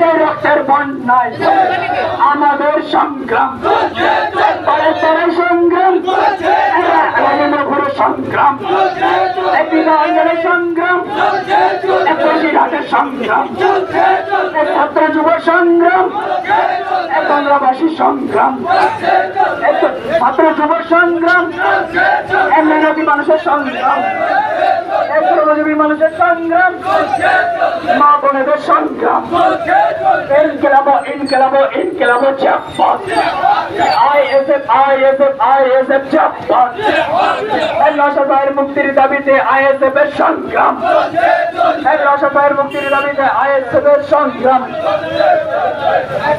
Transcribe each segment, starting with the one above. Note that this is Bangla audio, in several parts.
সেই রক্তের বন্যায় আমাদের সংগ্রাম। পরে পরে সংগ্রাম। সংগ্রাম একদিকে সংগ্রাম। একুশি ঘাটের সংগ্রাম। এক যুব সংগ্রাম। বাংলাবাসী সংগ্রাম। ছাত্র যুব সংগ্রাম। এক মেহনতি মানুষের সংগ্রাম। শ্রমজীবী মানুষের সংগ্রাম। মা বোনেদের সংগ্রাম। ইনকেলাবো ইনকেলাবো ইনকেলাবো জাপান আইএসএফ আইএসএফ আইএসএফ জাপান রসাবায়ের মুক্তির দাবিতে আইএসএফ এর সংগ্রাম। রসাবায়ের মুক্তির দাবিতে আইএসএফ এর সংগ্রাম। এই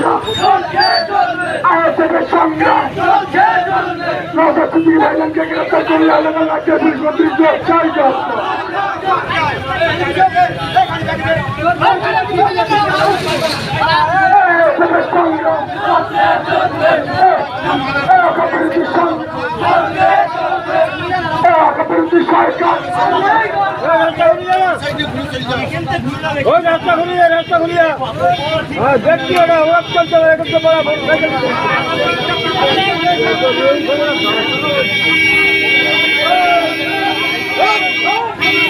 সংগ্রাম এর সংগ্রাম নৌকা ভাইজানকে সরকার রাস্তা খুলিয়ে রাস্তা খুলিয়ে হ্যাঁ দেখছি ওটা ওয়াক চলতে করতে পারা ডাক্তারের Oh, ডাক্তারের গাড়ি